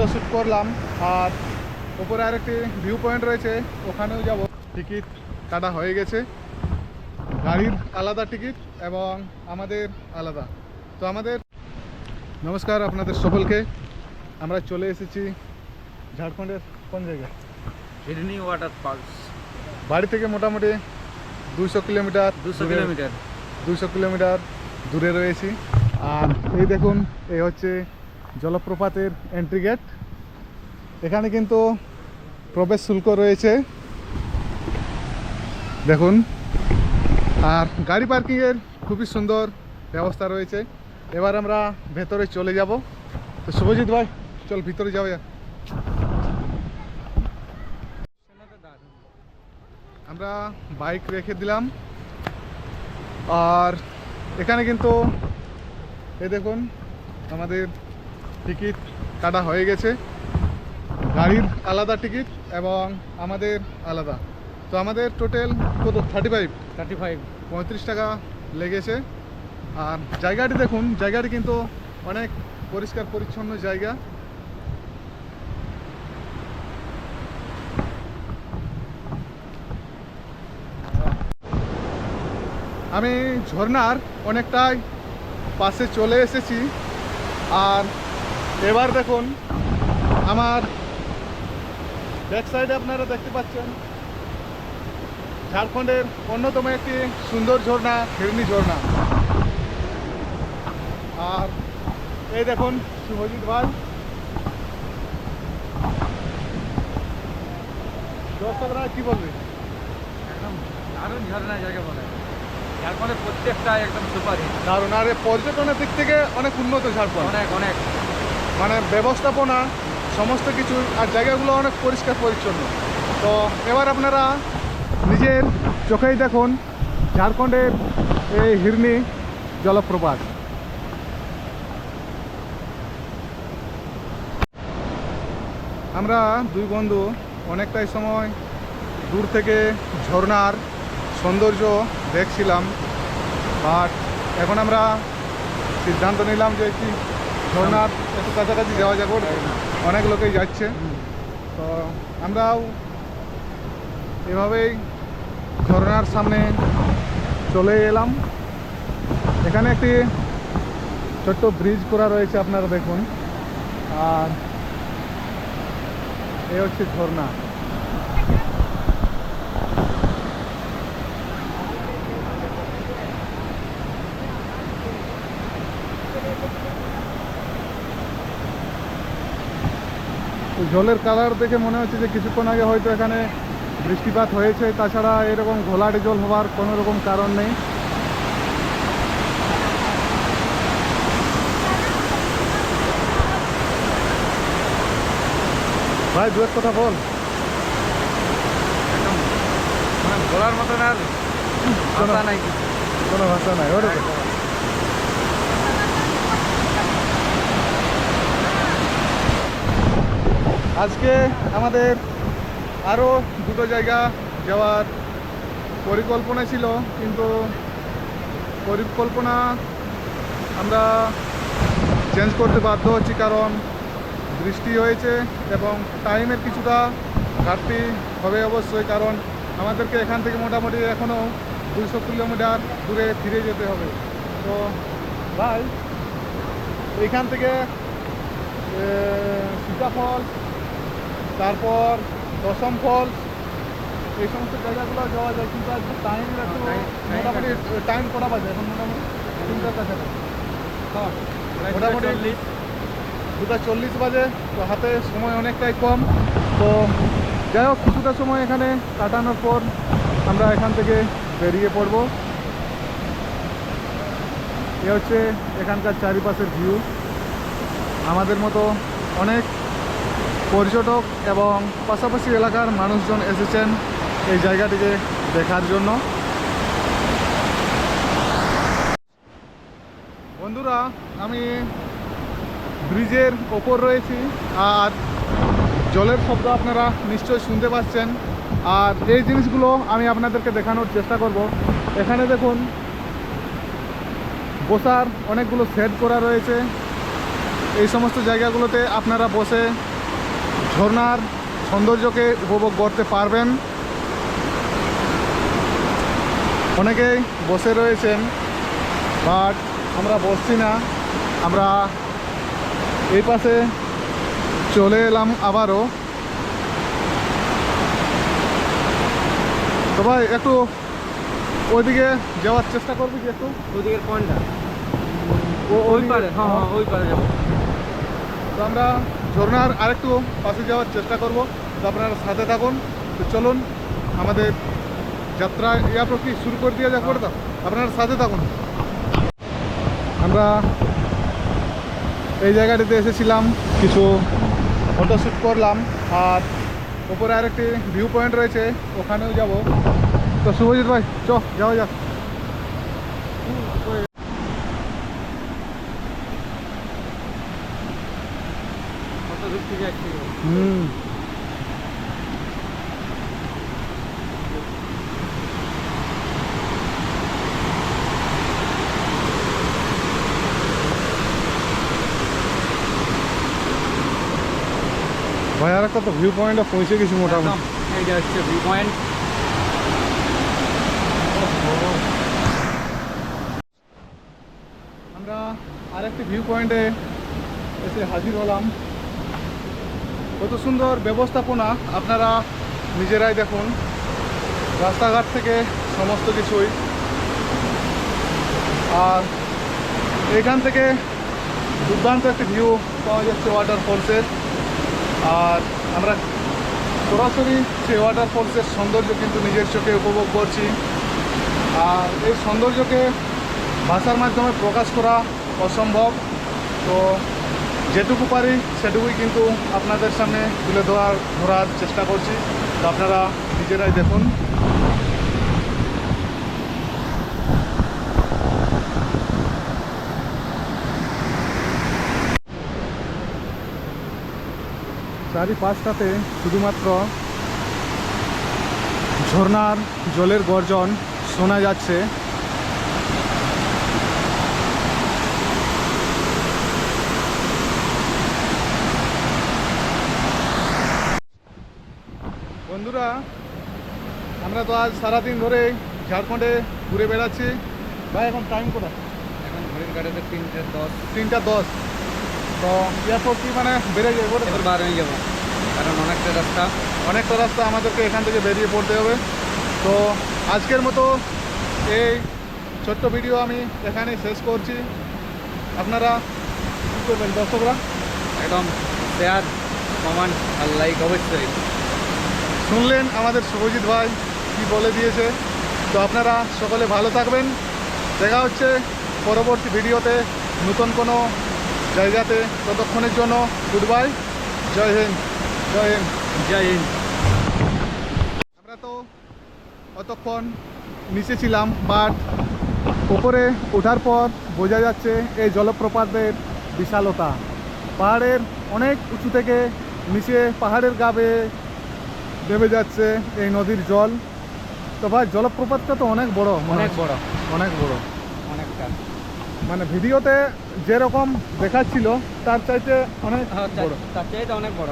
Photoshoot করলাম আর ওপরে আরেকটি ভিউ পয়েন্ট রয়েছে ওখানেও যাব। টিকিট কাটা হয়ে গেছে। গাড়ির আলাদা টিকিট এবং আমাদের আলাদা। তো আমাদের নমস্কার আপনাদের সকলকে। আমরা চলে এসেছি ঝাড়খণ্ডের কোন জায়গায়? হিডনি ওয়াটার পার্কস বাড়ি থেকে মোটামুটি দুশো কিলোমিটার দুশো কিলোমিটার। দুশো কিলোমিটার দূরে রয়েছি। আর এই দেখুন এই হচ্ছে জলপ্রপাতের এন্ট্রি গেট এখানে কিন্তু প্রবেশ শুল্ক রয়েছে। দেখুন, আর গাড়ি পার্কিংয়ের খুবই সুন্দর ব্যবস্থা রয়েছে। এবার আমরা ভেতরে চলে যাব। তো শুভজিৎ ভাই, চল ভিতরে যাও আমরা বাইক রেখে দিলাম। আর এখানে কিন্তু এ দেখুন, আমাদের টিকিট কাটা হয়ে গেছে। গাড়ির আলাদা টিকিট এবং আমাদের আলাদা। তো আমাদের টোটাল কত? থার্টি ফাইভ থার্টি ফাইভ পঁয়ত্রিশ টাকা লেগেছে। আর জায়গাটি দেখুন জায়গাটি কিন্তু অনেক পরিষ্কার পরিচ্ছন্ন জায়গা। আমি ঝর্ণার অনেকটাই পাশে চলে এসেছি। আর এবার দেখুন আমার ব্যাক সাইডে আপনারা দেখতে পাচ্ছেন ঝাড়খণ্ডের অন্যতম একটি সুন্দর ঝর্ণা হিরনি ঝর্ণা। আর এই দেখুন শুভজিৎ ভাই। দর্শকরা কি বলবে? একদম দারুণ ঝর্ণা জায়গা বলে ঝাড়খণ্ডের প্রত্যেকটা একদম সুপার দারুণ। আর পর্যটনের দিক থেকে অনেক উন্নত ঝাড়খণ্ড। অনেক অনেক। মানে ব্যবস্থাপনা, সমস্ত কিছু আর জায়গাগুলো অনেক পরিষ্কার পরিচ্ছন্ন। তো এবার আপনারা নিজের চোখেই দেখুন ঝাড়খণ্ডের এই হিরনি জলপ্রপাত। আমরা দুই বন্ধু অনেকটাই সময় দূর থেকে ঝর্ণার সৌন্দর্য দেখছিলাম, বাট এখন আমরা সিদ্ধান্ত নিলাম যে কি ঝর্ণার একটু কাছাকাছি যাওয়া যাবে অনেক লোকেই যাচ্ছে। তো আমরাও এভাবেই ঝর্ণার সামনে চলে এলাম। এখানে একটি ছোট্ট ব্রিজ করা রয়েছে, আপনারা দেখুন। আর এ হচ্ছে ঝর্ণা। জলের কালার দেখে মনে হচ্ছে যে কিছুক্ষণ আগে হয়তো এখানে বৃষ্টিপাত হয়েছে। তাছাড়া এরকম ঘোলাটে জল হওয়ার কোনো রকম কারণ নেই। ভাই দু এক কথা বল। একদম। মানে বলার মতন আর ভাষা নাই কোনো ভাষা নাই ওটা আজকে আমাদের আরও দুটো জায়গা যাওয়ার পরিকল্পনা ছিল কিন্তু পরিকল্পনা আমরা চেঞ্জ করতে বাধ্য হচ্ছি কারণ বৃষ্টি হয়েছে এবং টাইমের কিছুটা ঘাটতি হবে অবশ্যই কারণ আমাদেরকে এখান থেকে মোটামুটি এখনও দুইশো কিলোমিটার দূরে ফিরে যেতে হবে। তো ভাই এখান থেকে এ, সীতা ফল তারপর দশম ফল। এই সমস্ত জায়গাগুলো যাওয়া যায় কিন্তু আজকে টাইম একটু মোটামুটি টাইম করা বাজে? এখন মোটামুটি তিনটার কাছাকাছি। হ্যাঁ মোটামুটি দুটা চল্লিশ বাজে তো হাতে সময় অনেকটাই কম। তো যাই হোক কিছুটা সময় এখানে কাটানোর পর আমরা এখান থেকে বেরিয়ে পড়ব। এ হচ্ছে এখানকার চারিপাশের ভিউ আমাদের মতো অনেক পর্যটক এবং পাশাপাশি এলাকার মানুষজন এসেছেন এই জায়গাটিকে দেখার জন্য। বন্ধুরা, আমি ব্রিজের ওপর রয়েছি আর জলের শব্দ আপনারা নিশ্চয়ই শুনতে পাচ্ছেন। আর এই জিনিসগুলো আমি আপনাদেরকে দেখানোর চেষ্টা করব। এখানে দেখুন, বসার অনেকগুলো সেট করা রয়েছে। এই সমস্ত জায়গাগুলোতে আপনারা বসে ঝর্ণার সৌন্দর্যকে উপভোগ করতে পারবেন। অনেকেই বসে রয়েছেন বাট আমরা বসছি না। আমরা এই পাশে চলে এলাম আবারও। তো ভাই একটু ওইদিকে যাওয়ার চেষ্টা করবি কি একটু? ওদিকের কোনটা ও- ওই পারে হ্যাঁ হ্যাঁ ওই পারে যাব। তো আমরা ঝর্ণার আরেকটু পাশে যাওয়ার চেষ্টা করব। তো আপনারা সাথে থাকুন। তো চলুন, আমাদের যাত্রা ইয়ারপর কি শুরু করে দিয়ে যাক করে দাও আপনারা সাথে থাকুন। আমরা এই জায়গাটিতে এসেছিলাম, কিছু ফটোশ্যুট করলাম, আর ওপরে আরেকটি ভিউ পয়েন্ট রয়েছে, ওখানেও যাব। তো শুভজিৎ ভাই, চ, যাওয়া যাক। কত দূর থেকে আসছি হুম ভাই আর একটা তো ভিউ পয়েন্টে পৌঁছে গেছি মোটামুটি। একদম এইটা হচ্ছে ভিউ পয়েন্ট আমরা আরেকটি ভিউ পয়েন্টে এসে হাজির হলাম। কত সুন্দর ব্যবস্থাপনা আপনারা নিজেরাই দেখুন। রাস্তাঘাট থেকে সমস্ত কিছুই। আর এখান থেকে দুর্দান্ত একটি ভিউ পাওয়া যাচ্ছে ওয়াটারফলসের আর আমরা সরাসরি সেই ওয়াটারফলসের সৌন্দর্য কিন্তু নিজের চোখে উপভোগ করছি। আর এই সৌন্দর্যকে ভাষার মাধ্যমে প্রকাশ করা অসম্ভব। তো যেটুকু পারি সেটুকুই কিন্তু আপনাদের সামনে তুলে ধরার ধরার চেষ্টা করছি। তো আপনারা নিজেরাই দেখুন। চারিপাশটাতে শুধুমাত্র ঝর্ণার জলের গর্জন শোনা যাচ্ছে। বন্ধুরা আমরা তো আজ সারাদিন ধরে ঝাড়খণ্ডে ঘুরে বেড়াচ্ছি। ভাই এখন টাইম কোথায়? এখন ঘড়ির কাটাতে তিনটে দশ। তিনটা দশ। তো এরপর কি মানে বেড়ে যাবে এবার বার হয়ে যাব। কারণ অনেকটা রাস্তা। অনেকটা রাস্তা আমাদেরকে এখান থেকে বেরিয়ে পড়তে হবে। তো আজকের মতো এই ছোট্ট ভিডিও আমি এখানেই শেষ করছি। আপনারা কী করবেন দর্শকরা? একদম শেয়ার কমেন্ট আর লাইক অবশ্যই। শুনলেন আমাদের শুভজিৎ ভাই কি বলে দিয়েছে। তো আপনারা সকলে ভালো থাকবেন। দেখা হচ্ছে পরবর্তী ভিডিওতে নতুন কোনো জায়গাতে। ততক্ষণের জন্য গুড বাই জয় হিন্দ জয় হিন্দ। জয় হিন্দ। আমরা তো অতক্ষণ নিচে ছিলাম বাট উপরে ওঠার পর বোঝা যাচ্ছে এই জলপ্রপাতের বিশালতা। পাহাড়ের অনেক উঁচু থেকে নিচে পাহাড়ের গাবে নেমে যাচ্ছে এই নদীর জল। তো ভাই জলপ্রপাতটা তো অনেক বড় অনেক বড়। অনেক বড়। অনেকটা। মানে ভিডিওতে যেরকম দেখাচ্ছিল তার চাইতে অনেক হ্যাঁ, বড়। তার চাইতে অনেক বড়।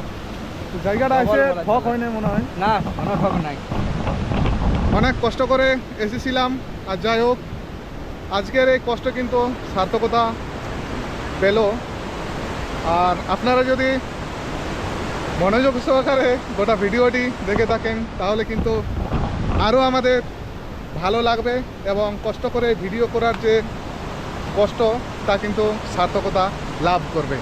তো জায়গাটা এসে বলা ফক চলে। হয়নি মনে হয়? না কোনো ঠক নাই। অনেক কষ্ট করে এসেছিলাম আর যাই হোক আজকের এই কষ্ট কিন্তু সার্থকতা পেল। আর আপনারা যদি মনোযোগ সহকারে গোটা ভিডিওটি দেখে থাকেন, তাহলে কিন্তু আরও আমাদের ভালো লাগবে এবং কষ্ট করে ভিডিও করার যে কষ্ট, তা কিন্তু সার্থকতা লাভ করবে।